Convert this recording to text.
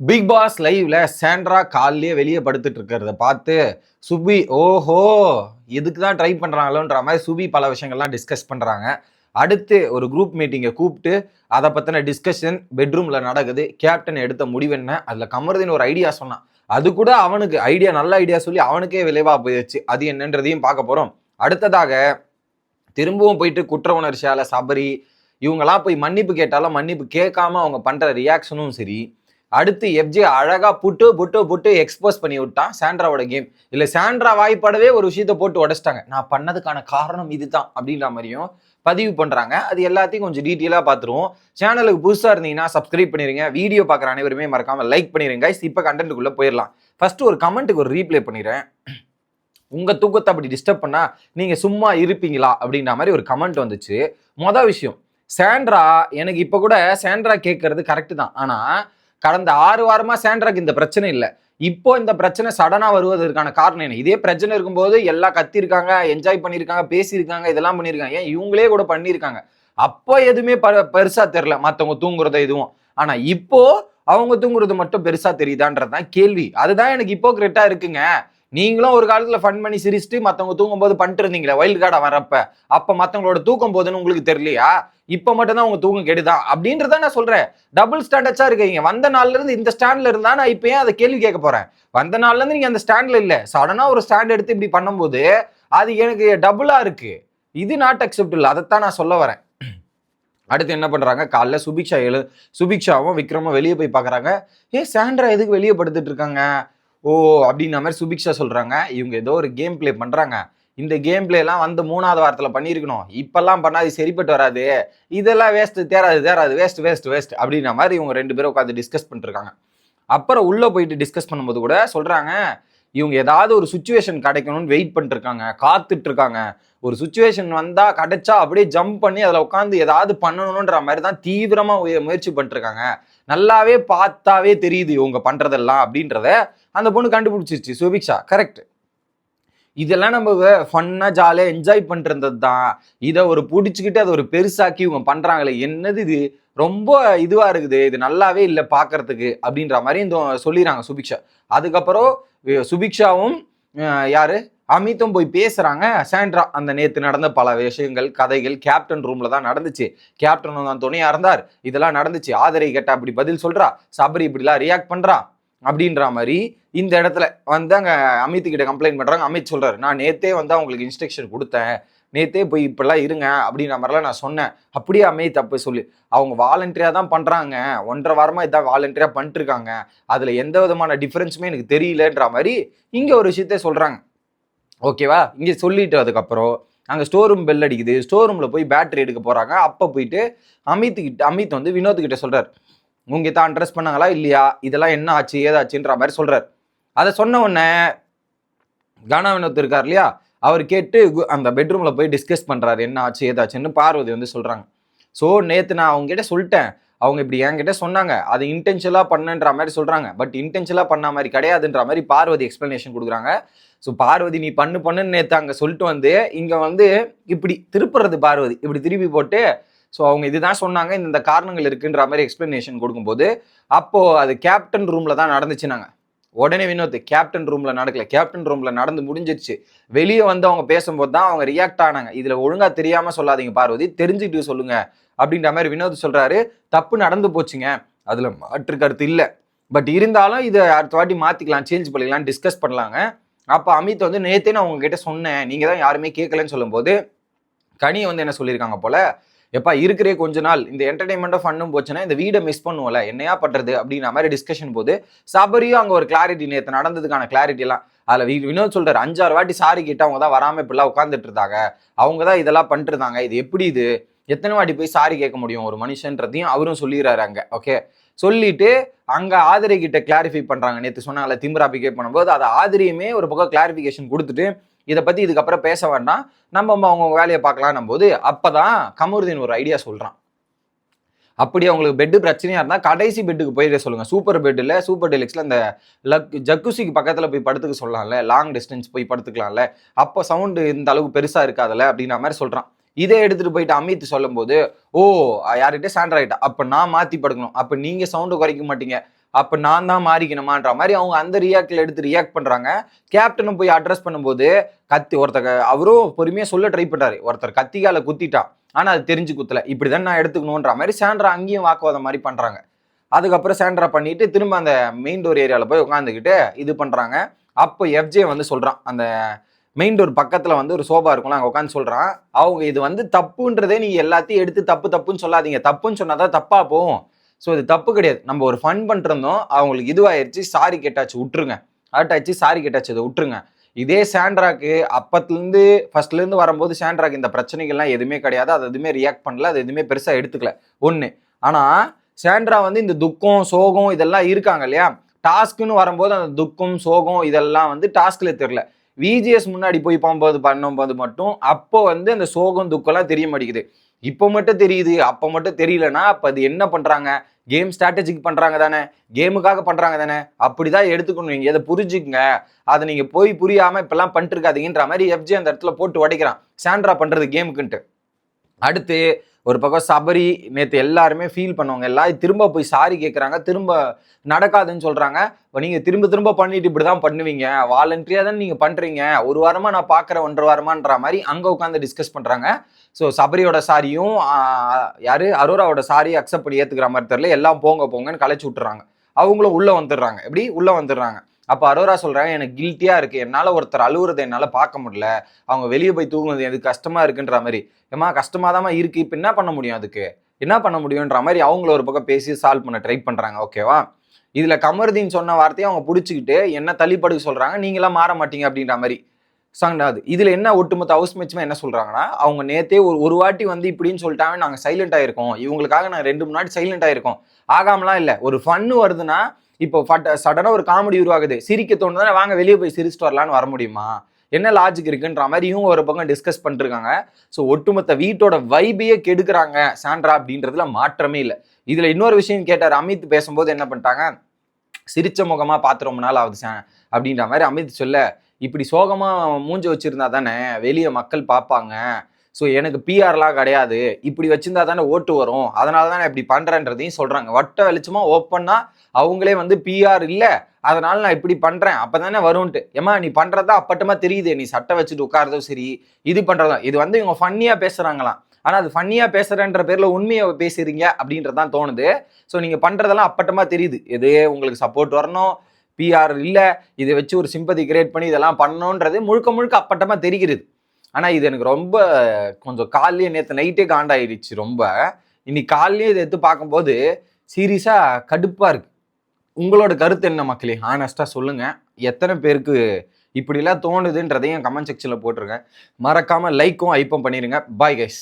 Big Boss லைவ்ல Sandra காலையே வெளியே படுத்துட்டு இருக்கிறத பார்த்து சுபி ஓஹோ இதுக்கு தான் ட்ரை பண்றாங்களோன்ற மாதிரி சுபி பல விஷயங்கள்லாம் டிஸ்கஸ் பண்றாங்க. அடுத்து ஒரு குரூப் மீட்டிங்கை கூப்பிட்டு அதை பற்றின டிஸ்கஷன் பெட்ரூமில் நடக்குது. கேப்டன் எடுத்த முடிவு என்ன? கமருதின் ஒரு ஐடியா சொன்னான். அது கூட அவனுக்கு ஐடியா நல்ல ஐடியா சொல்லி அவனுக்கே விளைவாக போயிடுச்சு. அது என்னன்றதையும் பார்க்க போகிறோம் அடுத்ததாக திரும்பவும் போயிட்டு குற்ற உணர்ச்சியால் சபரி இவங்களாம் போய் மன்னிப்பு கேட்டாலும் மன்னிப்பு கேட்காம அவங்க பண்ணுற ரியாக்ஷனும் சரி. அடுத்து எஃப்ஜே அழகா புட்டு புட்டு புட்டு எக்ஸ்போஸ் பண்ணி விட்டான் சாண்ட்ராவோட கேம் இல்ல சாண்ட்ரா வாய்ப்படவே ஒரு விஷயத்த போட்டு உடைச்சிட்டாங்க. நான் பண்ணதுக்கான காரணம் இதுதான் அப்படின்ற மாதிரியும் பதிவு பண்றாங்க. அது எல்லாத்தையும் கொஞ்சம் டீட்டெயிலாக பார்த்துருவோம் சேனலுக்கு புதுசா இருந்தீங்கன்னா சப்ஸ்கிரைப் பண்ணிருங்க. வீடியோ பார்க்குற அனைவருமே மறக்காம லைக் பண்ணிருங்க. இப்போ கண்டென்ட்டுக்குள்ள போயிடலாம். ஃபர்ஸ்ட் ஒரு கமெண்ட்டுக்கு ஒரு ரீப்ளே பண்ணிடுறேன். உங்க தூக்கத்தை அப்படி டிஸ்டர்ப் பண்ணா நீங்க சும்மா இருப்பீங்களா அப்படின்ற மாதிரி ஒரு கமெண்ட் வந்துச்சு. மொதல் விஷயம் சாண்ட்ரா எனக்கு இப்போ கூட சாண்ட்ரா கேட்கறது கரெக்டு தான். ஆனால் கடந்த ஆறு வாரமாக சேண்ட்ராக்கு இந்த பிரச்சனை இல்லை. இப்போ இந்த பிரச்சனை சடனாக வருவதற்கான காரணம் என்ன? இதே பிரச்சனை இருக்கும்போது எல்லாம் கத்திருக்காங்க என்ஜாய் பண்ணியிருக்காங்க பேசியிருக்காங்க இதெல்லாம் பண்ணியிருக்காங்க ஏன்? இவங்களே கூட பண்ணியிருக்காங்க. அப்போ எதுவுமே ப- பெருசாக தெரியல. மற்றவங்க தூங்குறத எதுவும் ஆனால் இப்போ அவங்க தூங்குறது மட்டும் பெருசாக தெரியுதான்றது தான் கேள்வி. அதுதான் எனக்கு இப்போ கிரெட்டாக இருக்குங்க. நீங்களும் ஒரு காலத்துல ஃபன் பண்ணி சிரிச்சுட்டு மத்தவங்க தூங்கும் போது பண்ணிட்டு இருந்தீங்களே வைல்டு கார்டை வரப்ப அப்ப மத்தவங்களோட தூக்கம் போதுன்னு உங்களுக்கு தெரியலையா? இப்ப மட்டும்தான் உங்க தூக்கம் கெடுதான் அப்படின்றத நான் சொல்றேன். டபுள் ஸ்டாண்டர்ட்ஸா இருக்கீங்க. வந்த நாள்ல இருந்து இந்த ஸ்டாண்ட்ல இருந்தா நான் இப்ப ஏன் அதை கேள்வி கேட்க போறேன். வந்த நாள்ல இருந்து நீங்க அந்த ஸ்டாண்ட்ல இல்ல. சடனா ஒரு ஸ்டாண்ட் எடுத்து இப்படி பண்ணும்போது அது எனக்கு டபுளா இருக்கு. இது நாட் அக்செப்டபிள் அதைத்தான் நான் சொல்ல வரேன். அடுத்து என்ன பண்ணுறாங்க காலைல சுபிக்ஷா எழு சுபிக்ஷாவும் விக்ரமும் வெளியே போய் பார்க்குறாங்க ஏ சாண்ட்ரா எதுக்கு வெளியே படுத்துட்டு இருக்காங்க? ஓ அப்படின்ற மாதிரி சுபிக்ஷா சொல்கிறாங்க இவங்க ஏதோ ஒரு கேம் ப்ளே பண்ணுறாங்க இந்த கேம் ப்ளேலாம் வந்து மூணாவது வாரத்தில் பண்ணியிருக்கணும். இப்போல்லாம் பண்ணாது சரிப்பட்டு வராது. இதெல்லாம் வேஸ்ட்டு தேராது தேராது வேஸ்ட் வேஸ்ட் வேஸ்ட் அப்படின்ற மாதிரி இவங்க ரெண்டு பேரும் உட்காந்து டிஸ்கஸ் பண்ணிருக்காங்க. அப்புறம் உள்ளே போயிட்டு டிஸ்கஸ் பண்ணும்போது கூட சொல்கிறாங்க இவங்க ஏதாவது ஒரு சுச்சுவேஷன் கிடைக்கணும்னு வெயிட் பண்ணிட்டுருக்காங்க காத்துட்ருக்காங்க. ஒரு சுச்சுவேஷன் வந்தால் கிடைச்சா அப்படியே ஜம்ப் பண்ணி அதில் உட்காந்து ஏதாவது பண்ணணுன்ற மாதிரி தான் தீவிரமாக முயற்சி பண்ணிட்டுருக்காங்க நல்லாவே பார்த்தாவே தெரியுது இவங்க பண்ணுறதெல்லாம் அப்படின்றத அந்த பொண்ணு கண்டுபிடிச்சிருச்சு சுபிக்ஷா. கரெக்ட் இதெல்லாம் நம்ம ஃபன்னாக ஜாலியாக என்ஜாய் பண்ணுறது தான் இதை ஒரு பிடிச்சிக்கிட்டு அதை ஒரு பெருசாக்கி இவங்க பண்ணுறாங்களே என்னது இது? ரொம்ப இதுவாக இருக்குது. இது நல்லாவே இல்லை பார்க்கறதுக்கு அப்படின்ற மாதிரி இந்த சொல்லிடுறாங்க சுபிக்ஷா. அதுக்கப்புறம் சுபிக்ஷாவும் யார்? அமித்தும் போய் பேசுகிறாங்க சாண்ட்ரா அந்த நேற்று நடந்த பல விஷயங்கள் கதைகள் கேப்டன் ரூமில் தான் நடந்துச்சு. கேப்டனும் தான் துணையாக இருந்தார். இதெல்லாம் நடந்துச்சு. ஆதரை கேட்டால் அப்படி பதில் சொல்கிறா சபரி இப்படிலாம் ரியாக்ட் பண்ணுறான் அப்படின்ற மாதிரி இந்த இடத்துல வந்து அங்கே அமித் கிட்ட கம்ப்ளைண்ட் பண்ணுறாங்க அமித் சொல்கிறார் நான் நேத்தே வந்து அவங்களுக்கு இன்ஸ்ட்ரக்ஷன் கொடுத்தேன். நேத்தே போய் இப்படிலாம் இருங்க அப்படின்ற மாதிரிலாம் நான் சொன்னேன். அப்படியே அமித் தப்பு சொல்லி அவங்க வாலண்டரியா தான் பண்ணுறாங்க ஒன்றரை வாரமாக இதான் வாலண்டரியா பண்ணிட்டுருக்காங்க அதில் எந்த விதமான டிஃப்ரென்ஸுமே எனக்கு தெரியலன்ற மாதிரி இங்கே ஒரு விஷயத்த சொல்கிறாங்க ஓகேவா இங்கே சொல்லிட்டு அதுக்கப்புறம் அங்கே ஸ்டோர் ரூம் பெல் அடிக்குது. ஸ்டோர் ரூமில் போய் பேட்டரி எடுக்க போகிறாங்க அப்போ போயிட்டு அமித் கிட்ட அமித் வந்து வினோத் கிட்ட உங்க தான் அட்ரஸ் பண்ணாங்களா இல்லையா? இதெல்லாம் என்ன ஆச்சு ஏதாச்சுன்ற மாதிரி சொல்றாரு. அதை சொன்ன உடனே கானா வினோத் இருக்கார் இல்லையா? அவர் கேட்டு அந்த பெட்ரூம்ல போய் டிஸ்கஸ் பண்றாரு. என்ன ஆச்சு ஏதாச்சுன்னு பார்வதி வந்து சொல்றாங்க. ஸோ நேற்று நான் அவங்ககிட்ட சொல்லிட்டேன். அவங்க இப்படி என்கிட்ட சொன்னாங்க. அது இன்டென்ஷியலாக பண்ணுன்ற மாதிரி சொல்கிறாங்க பட் இன்டென்ஷியலாக பண்ண மாதிரி கிடையாதுன்ற மாதிரி பார்வதி எக்ஸ்ப்ளனேஷன் கொடுக்குறாங்க. ஸோ பார்வதி நீ பண்ணு பண்ணுன்னு நேற்று அங்கே சொல்லிட்டு வந்து இங்கே வந்து இப்படி திருப்புறது பார்வதி. இப்படி திருப்பி போட்டு ஸோ அவங்க இதுதான் சொன்னாங்க இந்த காரணங்கள் இருக்குன்ற மாதிரி எக்ஸ்பிளனேஷன் கொடுக்கும்போது அப்போது அது கேப்டன் ரூமில் தான் நடந்துச்சுனாங்க உடனே வினோத் கேப்டன் ரூமில் நடக்கல. கேப்டன் ரூமில் நடந்து முடிஞ்சிருச்சு. வெளியே வந்து அவங்க பேசும்போது தான் அவங்க ரியாக்ட் ஆனாங்க. இதில் ஒழுங்காக தெரியாமல் சொல்லாதீங்க பார்வதி தெரிஞ்சுக்கிட்டு சொல்லுங்க அப்படின்ற மாதிரி வினோத் சொல்கிறாரு தப்பு நடந்து போச்சுங்க. அதில் மாற்று கருத்து இல்லை. பட் இருந்தாலும் இதை அடுத்த வாட்டி மாற்றிக்கலாம் சேஞ்ச் பண்ணிக்கலாம் டிஸ்கஸ் பண்ணலாங்க. அப்போ அமித் வந்து நேத்தே நான் உங்ககிட்ட சொன்னேன். நீங்கள் தான் யாருமே கேட்கலன்னு சொல்லும்போது கனி வந்து என்ன சொல்லியிருக்காங்க போல எப்பா இருக்கிறே கொஞ்ச நாள் இந்த என்டர்டைன்மெண்ட்டாக ஃபண்ணும் போச்சுன்னா இந்த வீடை மிஸ் பண்ணுவோம்ல என்னையா பண்ணுறது அப்படின்ற மாதிரி டிஸ்கஷன் போது சபரியும் அங்கே ஒரு கிளாரிட்டி நேற்று நடந்ததுக்கான கிளாரிட்டிலாம் அதில் வி- வினோத் சொல்கிறார் அஞ்சாறு வாட்டி சாரி கிட்ட அவங்க தான் வராமல் இப்படிலாம் உட்காந்துட்டு இருந்தாங்க அவங்க தான் இதெல்லாம் பண்ணிட்டு இது எப்படி இது? எத்தனை வாட்டி போய் சாரி கேட்க முடியும்? ஒரு மனுஷன்றதையும் அவரும் சொல்லிடுறாரு அங்கே ஓகே சொல்லிட்டு அங்கே ஆதிரை கிட்ட கிளாரிஃபை பண்ணுறாங்க நேற்று சொன்னாங்கல்ல திமிரா பிகேப் பண்ணும்போது அதை ஆதிரியுமே ஒரு பக்கம் கிளாரிஃபிகேஷன் கொடுத்துட்டு இதை பற்றி இதுக்கப்புறம் பேச வேண்டாம் நம்ம அவங்க வேலையை பார்க்கலாம் போது அப்போ தான் கமருதீன் ஒரு ஐடியா சொல்கிறான் அப்படி அவங்களுக்கு பெட்டு பிரச்சனையாக இருந்தால் கடைசி பெட்டுக்கு போயிட சொல்லுங்கள் சூப்பர் பெட்டில் சூப்பர் டெலிக்ஸில் அந்த லக் ஜக்குசிக்கு பக்கத்தில் போய் படுத்துக்க சொல்லலாம்ல லாங் டிஸ்டன்ஸ் போய் படுத்துக்கலாம்ல. அப்போ சவுண்டு இந்த அளவுக்கு பெருசாக இருக்காதுல்ல அப்படின்ற மாதிரி சொல்கிறான் இதை எடுத்துகிட்டு போயிட்டு அமித் சொல்லும்போது ஓ யார்கிட்ட சாண்ட்ராய்டா அப்போ நான் மாற்றி படுக்கணும். அப்போ நீங்கள் சவுண்டு குறைக்க மாட்டீங்க. அப்போ நான் தான் மாறிக்கணுமான்ற மாதிரி அவங்க அந்த ரியாக்டில் எடுத்து ரியாக்ட் பண்ணுறாங்க கேப்டனும் போய் அட்ரஸ் பண்ணும்போது கத்தி ஒருத்தர் அவரும் பொறுமையாக சொல்ல ட்ரை பண்ணுறாரு ஒருத்தர் கத்திகால குத்திட்டான் ஆனால் அது தெரிஞ்சு குத்தலை. இப்படி தான் நான் எடுத்துக்கணுன்ற மாதிரி சாண்ட்ரா அங்கேயும் வாக்குவாதம் மாதிரி பண்ணுறாங்க அதுக்கப்புறம் சாண்ட்ரா பண்ணிட்டு திரும்ப அந்த மெயின் டோர் ஏரியாவில் போய் உட்காந்துக்கிட்டு இது பண்ணுறாங்க அப்போ எஃப்ஜே வந்து சொல்கிறான் அந்த மெயின் டோர் பக்கத்தில் வந்து ஒரு சோபா இருக்கும்ல அங்கே உட்காந்து சொல்கிறான் அவங்க இது வந்து தப்புன்றதே நீங்கள் எல்லாத்தையும் எடுத்து தப்பு தப்புன்னு சொல்லாதீங்க. தப்புன்னு சொன்னால் தான் தப்பாக போகும். ஸோ இது தப்பு கிடையாது. நம்ம ஒரு ஃபன் பண்ணிருந்தோம் அவங்களுக்கு இதுவாயிருச்சு சாரி கேட்டாச்சு விட்டுருங்க ஆச்சு சாரி கேட்டாச்சு அதை விட்டுருங்க இதே சாண்ட்ராக்கு அப்பத்துலேருந்து ஃபர்ஸ்ட்லேருந்து வரும்போது சாண்ட்ராக்கு இந்த பிரச்சனைகள்லாம் எதுவுமே கிடையாது. அது எதுவுமே ரியாக்ட் பண்ணல அது எதுவுமே பெருசாக எடுத்துக்கல. ஒன்று ஆனால் சாண்ட்ரா வந்து இந்த துக்கம் சோகம் இதெல்லாம் இருக்காங்க இல்லையா? டாஸ்க்குன்னு வரும்போது அந்த துக்கம் சோகம் இதெல்லாம் வந்து டாஸ்கில் தெரில. விஜிஎஸ் முன்னாடி போய் போகும்போது பண்ணும்போது மட்டும் அப்போ வந்து அந்த சோகம் துக்கம்லாம் தெரிய மாட்டேங்குது. இப்போ மட்டும் தெரியுது அப்போ மட்டும் தெரியலனா அப்போ அது என்ன பண்ணுறாங்க கேம் ஸ்ட்ராட்டஜிக்கு பண்ணுறாங்க தானே? கேமுக்காக பண்ணுறாங்க தானே? அப்படிதான் எடுத்துக்கணும் நீங்கள் அதை புரிஞ்சுக்குங்க. அதை நீங்கள் போய் புரியாமல் இப்பெல்லாம் பண்ணிட்டுருக்காதீங்கன்ற மாதிரி எஃப்ஜி அந்த இடத்துல போட்டு உடைக்கிறான். சாண்ட்ரா பண்ணுறது கேமுக்குன்ட்டு அடுத்து ஒரு பக்கம் சபரி நேற்று எல்லாருமே ஃபீல் பண்ணுவாங்க எல்லாரும் திரும்ப போய் சாரி கேட்குறாங்க திரும்ப நடக்காதுன்னு சொல்கிறாங்க நீங்கள் திரும்ப திரும்ப பண்ணிட்டு இப்படி தான் பண்ணுவீங்க. வாலண்டரியாக தான் நீங்கள் பண்ணுறீங்க ஒரு வாரமாக நான் பார்க்குறேன் ஒன்றரை வாரமான்ற மாதிரி அங்கே உட்காந்து டிஸ்கஸ் பண்ணுறாங்க ஸோ சபரியோட சாரியும் யார்? அரோராவோட சாரியை அக்செப்ட் பண்ணி ஏற்றுக்கிற மாதிரி தெரியல. எல்லாம் போங்க போங்கன்னு கலைச்சி விட்டுறாங்க. அவங்களும் உள்ளே வந்துடுறாங்க. எப்படி? உள்ளே வந்துடுறாங்க. அப்போ அரோரா சொல்கிறாங்க எனக்கு கில்ட்டியாக இருக்குது என்னால் ஒருத்தர் அழுகுறதை என்னால் பார்க்க முடியல. அவங்க வெளியே போய் தூங்குறது எனக்கு கஷ்டமாக இருக்குன்ற மாதிரி. ஏமா கஷ்டமாக தான் இருக்குது இப்போ என்ன பண்ண முடியும் அதுக்கு? என்ன பண்ண முடியுன்ற மாதிரி அவங்கள ஒரு பக்கம் பேசி சால்வ் பண்ண ட்ரை பண்ணுறாங்க ஓகேவா இதில் கமருதீன் சொன்ன வார்த்தையை அவங்க பிடிச்சிக்கிட்டு என்ன தள்ளிப்படுக்க சொல்கிறாங்க நீங்களாம் மாற மாட்டீங்க அப்படின்ற மாதிரி. சங்கடாது இதில் என்ன ஒட்டுமொத்த ஹவுஸ் மேட்ச்மே என்ன சொல்கிறாங்கன்னா அவங்க நேத்தே ஒரு ஒரு வாட்டி வந்து இப்படின்னு சொல்லிட்டாங்க நாங்கள் சைலண்ட் ஆயிருக்கோம். இவங்களுக்காக நாங்கள் ரெண்டு மூணு முன்னாடி சைலண்ட் ஆயிருக்கோம். ஆகாமலாம் இல்லை. ஒரு ஃபன்னு வருதுன்னா இப்போ சடனாக ஒரு காமெடி உருவாகுது. சிரிக்க தோணுதானே வாங்க வெளியே போய் சிரிச்சிட்டு வரலான்னு வர முடியுமா? என்ன லாஜிக் இருக்குன்ற மாதிரி இவங்க ஒரு பக்கம் டிஸ்கஸ் பண்ணிருக்காங்க ஸோ ஒட்டுமொத்த வீட்டோட வைபையே கெடுக்கிறாங்க சாண்ட்ரா அப்படின்றதுல மாற்றமே இல்லை. இதில் இன்னொரு விஷயம் கேட்டார். அமித் பேசும்போது என்ன பண்ணிட்டாங்க? சிரிச்ச முகமாக பார்த்து ரொம்ப நாள் ஆகுது சார் அப்படின்ற மாதிரி அமித் சொல்ல இப்படி சோகமாக மூஞ்சி வச்சிருந்தா தானே வெளியே மக்கள் பார்ப்பாங்க. ஸோ எனக்கு பிஆர்லாம் கிடையாது. இப்படி வச்சிருந்தா தானே ஓட்டு வரும். அதனால தான் நான் இப்படி பண்ணுறேன்றதையும் சொல்கிறாங்க வட்ட வெளிச்சமாக ஓப்பனாக அவங்களே வந்து பிஆர் இல்லை. அதனால நான் இப்படி பண்ணுறேன் அப்போ தானே வரும்ன்ட்டு. ஏமா நீ பண்ணுறதா அப்பட்டமா தெரியுது. நீ சட்டை வச்சுட்டு உட்காரதும் சரி இது பண்ணுறதும் இது வந்து இவங்க ஃபன்னியாக பேசுகிறாங்களாம் ஆனால் அது ஃபன்னியாக பேசுகிறேன்ற பேரில் உண்மையை பேசுறீங்க அப்படின்றது தான் தோணுது. ஸோ நீங்கள் பண்ணுறதெல்லாம் அப்பட்டமாக தெரியுது. எது உங்களுக்கு சப்போர்ட் வரணும்? பிஆர் இல்லை. இதை வச்சு ஒரு சிம்பதி கிரியேட் பண்ணி இதெல்லாம் பண்ணணுன்றது முழுக்க முழுக்க அப்பட்டமாக தெரிகிறது. ஆனால் இது எனக்கு ரொம்ப கொஞ்சம் காலையே நேற்று நைட்டே காண்டாயிடுச்சு ரொம்ப. இன்னைக்கு காலையே இதை எடுத்து பார்க்கும்போது சீரியஸாக கடுப்பாக இருக்குது உங்களோட கருத்து என்ன மக்களே? ஆனஸ்ட்டாக சொல்லுங்கள் எத்தனை பேருக்கு இப்படிலாம் தோணுதுன்றதையும் கமெண்ட் செக்ஷனில் போட்டிருக்கேன். மறக்காமல் லைக்கும் ஐப்பும் பண்ணிடுங்க பாய் கைஸ்